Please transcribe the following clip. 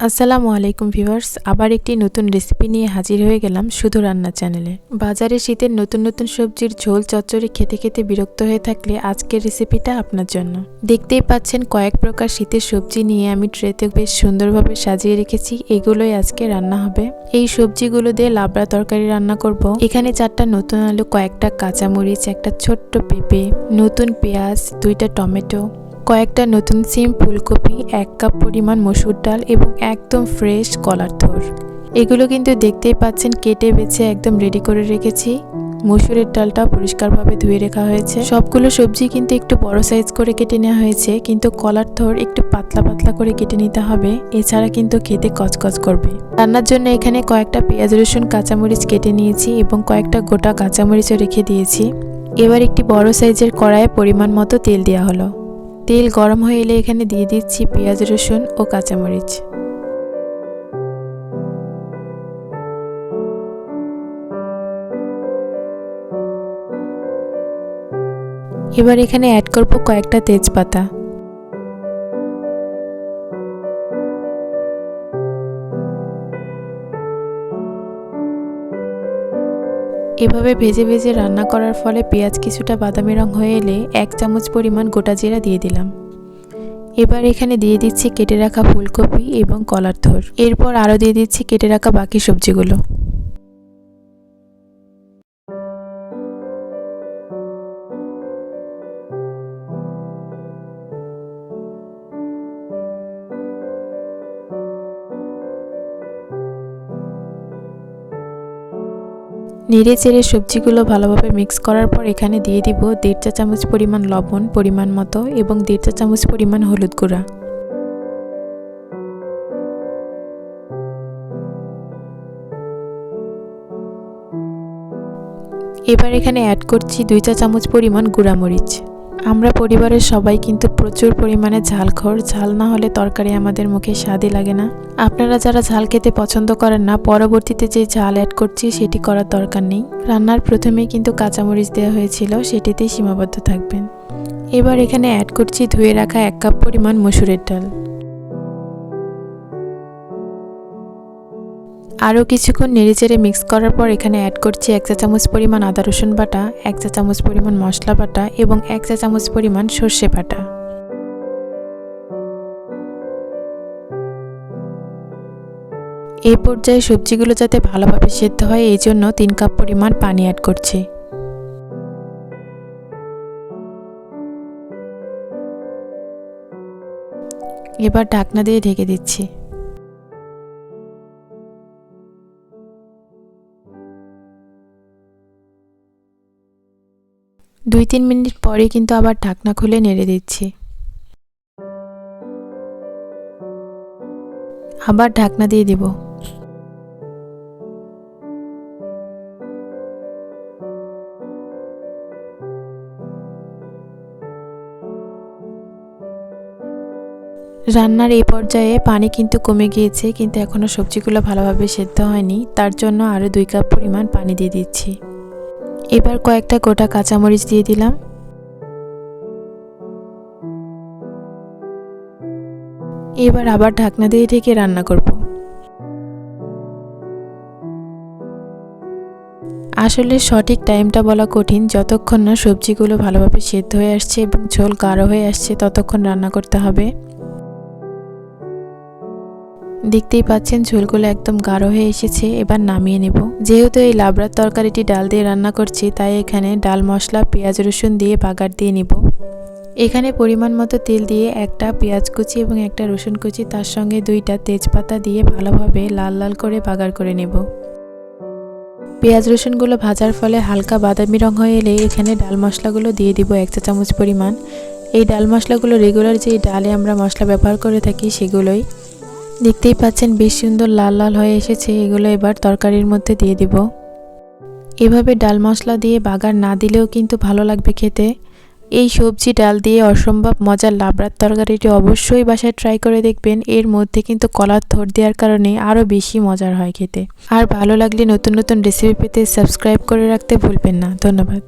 আসসালামু আলাইকুম ভিউয়ার্স, আবার একটি নতুন রেসিপি নিয়ে হাজির হয়ে গেলাম শুধু রান্না চ্যানেলে বাজারে শীতের নতুন নতুন সবজির ঝোল, চচ্চড়ি খেতে খেতে বিরক্ত হয়ে থাকলে আজকের রেসিপিটা আপনার জন্য। দেখতেই পাচ্ছেন কয়েক প্রকার শীতের সবজি নিয়ে আমি ট্রেতে বেশ সুন্দরভাবে সাজিয়ে রেখেছি, এগুলোই আজকে রান্না হবে। এই সবজিগুলো দিয়ে লাবড়া তরকারি রান্না করব। এখানে চারটা নতুন আলু, কয়েকটা কাঁচামরিচ, একটা ছোট্ট পেঁপে, নতুন পেঁয়াজ, দুইটা টমেটো কয়েকটা নতুন সিম, ফুলকপি, এক কাপ পরিমাণ মসুর ডাল এবং একদম ফ্রেশ কলার থোর। এগুলো কিন্তু দেখতেই পাচ্ছেন কেটে বেছে একদম রেডি করে রেখেছি। মসুরের ডালটা পরিষ্কারভাবে ধুয়ে রাখা হয়েছে। সবগুলো সবজি কিন্তু একটু বড় সাইজ করে কেটে নেওয়া হয়েছে, কিন্তু কলার থোর একটু পাতলা পাতলা করে কেটে নিতে হবে। এছাড়া কিন্তু খেতে কচকচ করবে। রান্নার জন্য এখানে কয়েকটা পেঁয়াজ, রসুন, কাঁচামরিচ কেটে নিয়েছি এবং কয়েকটা গোটা কাঁচামরিচও রেখে দিয়েছি। এবার একটি বড় সাইজের কড়াইয়ে পরিমাণ মতো তেল দেওয়া হলো। তেল গরম হয়ে এলে এখানে দিয়ে দিচ্ছি পেঁয়াজ, রসুন ও কাঁচামরিচ। এবার এখানে অ্যাড করব কয়েকটা তেজপাতা। এভাবে ভেজে ভেজে রান্না করার ফলে পেঁয়াজ কিছুটা বাদামি রং হয়ে এলে এক চামচ পরিমাণ গোটা জিরা দিয়ে দিলাম। এবার এখানে দিয়ে দিচ্ছি কেটে রাখা ফুলকপি এবং কলার থোর এরপর আরও দিয়ে দিচ্ছি কেটে রাখা বাকি সবজিগুলো। নেড়ে চেড়ে সবজিগুলো ভালোভাবে মিক্স করার পর এখানে দিয়ে দিব দেড় চা চামচ পরিমাণ লবণ পরিমাণ মতো এবং দেড় চা চামচ পরিমাণ হলুদ গুঁড়া। এবার এখানে অ্যাড করছি দুই চা চামচ পরিমাণ গুঁড়ামরিচ। আমরা পরিবারের সবাই কিন্তু প্রচুর পরিমাণে ঝাল খোর ঝাল না হলে তরকারি আমাদের মুখে স্বাদই লাগে না। আপনারা যারা ঝাল খেতে পছন্দ করেন না, পরবর্তীতে যে ঝাল অ্যাড করছি সেটি করার দরকার নেই। রান্নার প্রথমেই কিন্তু কাঁচামরিচ দেওয়া হয়েছিল, সেটিতেই সীমাবদ্ধ থাকবেন। এবার এখানে অ্যাড করছি ধুয়ে রাখা এক কাপ পরিমাণ মসুরের ডাল। আরও কিছুক্ষণ নেড়েচেড়ে মিক্স করার পর এখানে অ্যাড করছি এক চা চামচ পরিমাণ আদা রসুন বাটা, এক চা চামচ পরিমাণ মশলা বাটা এবং এক চা চামচ পরিমাণ সর্ষে বাটা। এই পর্যায়ে সবজিগুলো যাতে ভালোভাবে সেদ্ধ হয়, এই জন্য তিন কাপ পরিমাণ পানি অ্যাড করছি। এবার ঢাকনা দিয়ে ঢেকে দিচ্ছি। দুই তিন মিনিট পরে কিন্তু আবার ঢাকনা খুলে নেড়ে দিচ্ছি। আবার ঢাকনা দিয়ে দিব। রান্নার এই পর্যায়ে পানি কিন্তু কমে গিয়েছে, কিন্তু এখনও সবজিগুলো ভালোভাবে সেদ্ধ হয়নি, তার জন্য আরও দুই কাপ পরিমাণ পানি দিয়ে দিচ্ছি। এবার কয়েকটা গোটা কাঁচামরিচ দিয়ে দিলাম। এবার আবার ঢাকনা দিয়ে ঢেকে রান্না করব। আসলে সঠিক টাইমটা বলা কঠিন, যতক্ষণ না সবজিগুলো ভালোভাবে সেদ্ধ হয়ে আসছে এবং ঝোল গাঢ় হয়ে আসছে, ততক্ষণ রান্না করতে হবে। দেখতেই পাচ্ছেন ঝোলগুলো একদম গাঢ় হয়ে এসেছে, এবার নামিয়ে নেব। যেহেতু এই লাবড়ার তরকারিটি ডাল দিয়ে রান্না করছি, তাই এখানে ডাল, মশলা, পেঁয়াজ, রসুন দিয়ে বাগার দিয়ে নিব। এখানে পরিমাণ মতো তেল দিয়ে একটা পেঁয়াজ কুচি এবং একটা রসুন কুচি, তার সঙ্গে দুইটা তেজপাতা দিয়ে ভালোভাবে লাল লাল করে বাগার করে নেব। পেঁয়াজ, রসুনগুলো ভাজার ফলে হালকা বাদামি রং হয়ে এলে এখানে ডাল মশলাগুলো দিয়ে দিব এক চা চামচ পরিমাণ। এই ডাল মশলাগুলো রেগুলার যে ডালে আমরা মশলা ব্যবহার করে থাকি সেগুলোই। দেখতেই পাচ্ছেন বেশ সুন্দর লাল লাল হয়ে এসেছে, এগুলো এবার তরকারির মধ্যে দিয়ে দিব। এভাবে ডাল মশলা দিয়ে বাগার না দিলেও কিন্তু ভালো লাগবে খেতে। এই সবজি ডাল দিয়ে অসম্ভব মজার লাবড়ার তরকারিটি অবশ্যই বাসায় ট্রাই করে দেখবেন। এর মধ্যে কিন্তু কলার থর দেওয়ার কারণে আরও বেশি মজার হয় খেতে। আর ভালো লাগলে নতুন নতুন রেসিপি পেতে সাবস্ক্রাইব করে রাখতে ভুলবেন না। ধন্যবাদ।